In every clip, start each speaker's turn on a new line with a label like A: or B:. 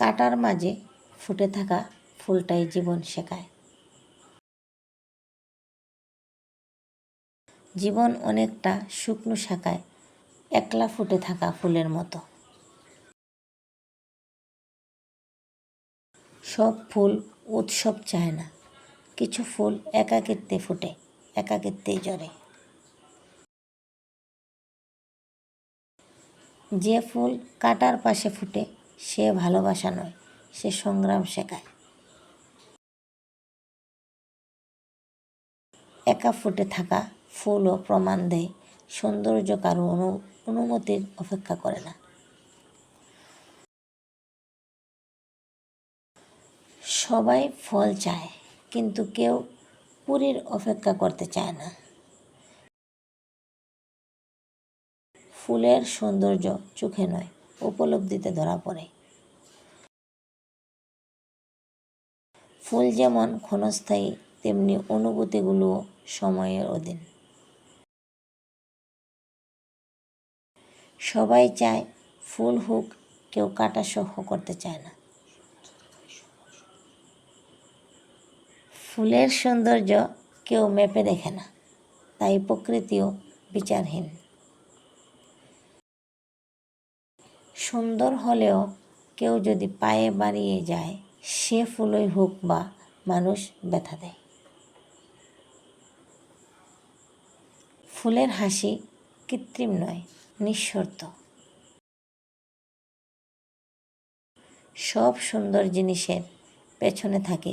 A: কাটার মাঝে ফুটে থাকা ফুলটাই জীবন শেখায়। জীবন অনেকটা শুকনো শাখায় একলা ফুটে থাকা ফুলের মতো। সব ফুল উৎসব চায় না, কিছু ফুল একাকিত্বে ফুটে, একাকিত্বেই জরে যে ফুল কাটার পাশে ফুটে সে ভালোবাসা নয়, সে সংগ্রাম শেখায়। একা ফুটে থাকা ফুলও প্রমাণ দেয়, সৌন্দর্য কারও অনু, অনুমতির অপেক্ষা করে না। সবাই ফল চায়, কিন্তু কেউ পুরীর অপেক্ষা করতে চায় না। ফুলের সৌন্দর্য চোখে নয় উপলব্ধিতে ধরা পড়ে। ফুল যেমন ক্ষণস্থায়ী, তেমনি অনুভূতিগুলোও সময়ের অধীন। সবাই চায় ফুল হোক, কেউ কাটা সহ করতে চায় না। ফুলের সৌন্দর্য কেউ মেপে দেখে না, তাই প্রকৃতিও বিচারহীন। সুন্দর হলেও কেউ যদি পায়ে বাড়িয়ে যায়, সে ফুলই হোক বা মানুষ ব্যথা দেয়। ফুলের হাসি কৃত্রিম নয়, নিঃশর্ত। সব সুন্দর জিনিসের পেছনে থাকে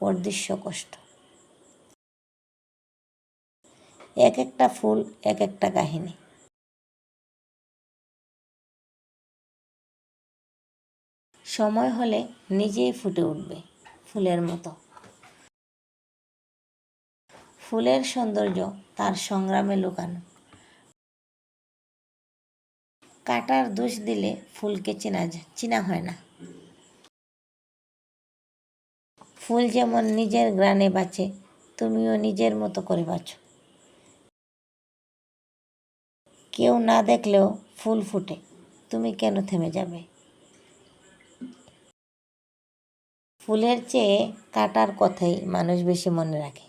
A: অদৃশ্য কষ্ট। এক একটা ফুল এক একটা কাহিনী। সময় হলে নিজেই ফুটে উঠবে ফুলের মতো। ফুলের সৌন্দর্য তার সংগ্রামে লুকানো। কাটার দোষ দিলে ফুলকে চেনা চেনা হয় না। ফুল যেমন নিজের গ্রানে বাঁচে, তুমিও নিজের মতো করে বাঁচো। কেউ না দেখলেও ফুল ফুটে, তুমি কেন থেমে যাবে? ফুলের চেয়ে কাটার কথাই মানুষ বেশি মনে রাখে।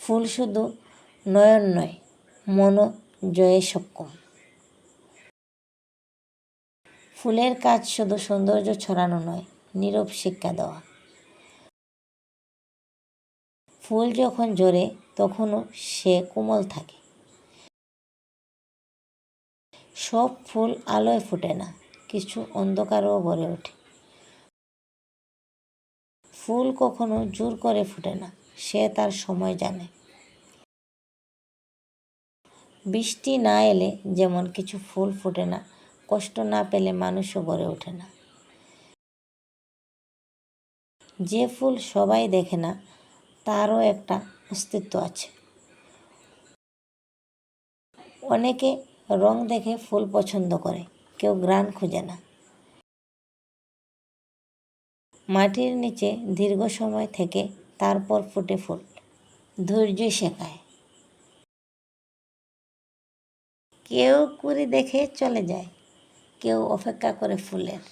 A: ফুল শুধু নয়ন নয় মনো জয়ে সক্ষম। ফুলের কাজ শুধু সৌন্দর্য ছড়ানো নয়, নীরব শিক্ষা দেওয়া। ফুল যখন জোরে তখনও সে কোমল থাকে। সব ফুল আলোয় ফুটে না। কিছু অন্ধকারও ভরে ওঠে। ফুল কখনো জোর করে ফুটে না, সে তার সময় জানে। বৃষ্টি না এলে যেমন কিছু ফুল ফোটে না, কষ্ট না পেলে মানুষও গড়ে ওঠে না। যে ফুল সবাই দেখে না, তারও একটা অস্তিত্ব আছে। অনেকে রং দেখে ফুল পছন্দ করে কেউ গ্রান খুঁজে না। মাটির নিচে দীর্ঘ সময় থেকে তারপর ফুটে ফুল, ধৈর্য শেখায়। কেউ কুড়ি দেখে চলে যায়, কেউ অপেক্ষা করে ফুলের।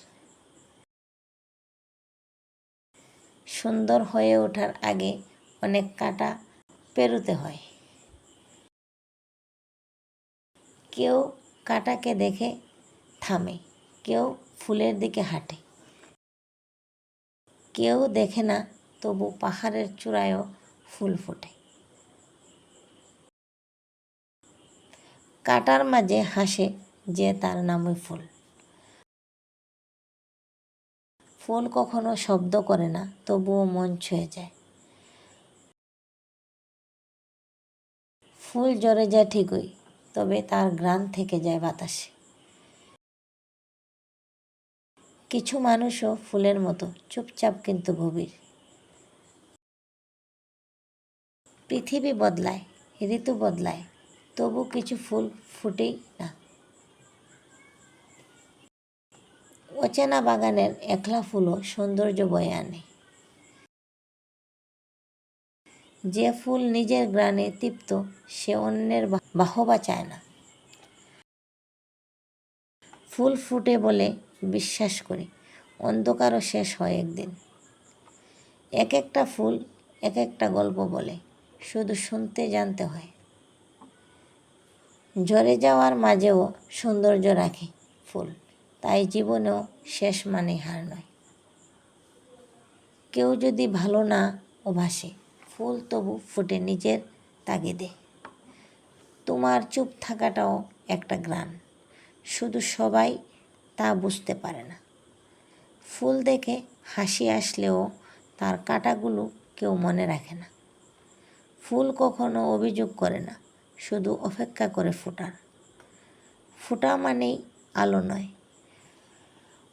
A: সুন্দর হয়ে ওঠার আগে অনেক কাটা পেরুতে হয়। কেউ কাটাকে দেখে থামে। কেউ ফুলের দিকে হাঁটে। কেউ দেখে না, তবু পাহাড়ের চূড়ায়ও ফুল ফোটে। কাটার মাঝে হাসে যে তার নামই ফুল। ফুল কখনো শব্দ করে না, তবুও মন ছুঁয়ে যায়। ফুল জ্বরে যায় ঠিকই, তবে তার গ্রান থেকে যায় বাতাসে। কিছু মানুষও ফুলের মতো চুপচাপ কিন্তু গভীর। পৃথিবী বদলায়, ঋতু বদলায়, তবু কিছু ফুল ফুটেই না। অচেনা বাগানের একলা ফুলও সৌন্দর্য বয়ে আনে। যে ফুল নিজের গ্রানে তৃপ্ত, সে অন্যের বাহবা চায় না। ফুল ফুটে বলে বিশ্বাস করি, অন্ধকারও শেষ হয় একদিন। এক একটা ফুল, এক একটা গল্প বলে, শুধু শুনতে জানতে হয়। ঝরে যাওয়ার মাঝেও সৌন্দর্য রাখে ফুল, তাই জীবনেও শেষ মানে হার নয়। কেউ যদি ভালো না ওভাসে ফুল তবু ফুটে নিজের তাগিদে। তোমার চুপ থাকাটাও একটা গ্রান শুধু সবাই তা বুঝতে পারে না। ফুল দেখে হাসি আসলেও তার কাঁটাগুলো কেউ মনে রাখে না। ফুল কখনো অভিযোগ করে না, শুধু অপেক্ষা করে ফোটার ফোটা মানেই আলো নয়।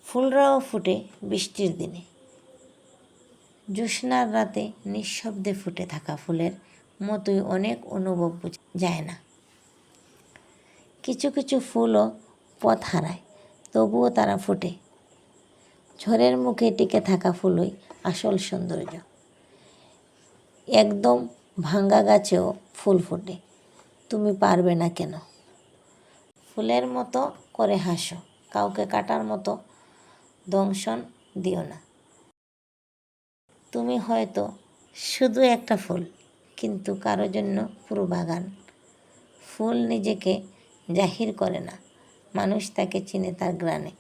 A: ফুলরাও ফুটে বৃষ্টির দিনে। জ্যোৎস্নার রাতে নিঃশব্দে ফুটে থাকা ফুলের মতোই অনেক অনুভব যায় না। কিছু কিছু ফুলও পথ হারায়। তবুও তারা ফোটে। ঝড়ের মুখে টিকে থাকা ফুলই আসল সৌন্দর্য। একদম ভাঙ্গা গাছেও ফুল ফোটে। তুমি পারবে না কেন? ফুলের মতো করে হাসো। কাউকে কাটার মতো দংশন দিও না। তুমি হয়তো শুধু একটা ফুল, কিন্তু কারও জন্য পুরো বাগান। ফুল নিজেকে জাহির করে না। মানুষ তাকে চিনে তার গ্রানে।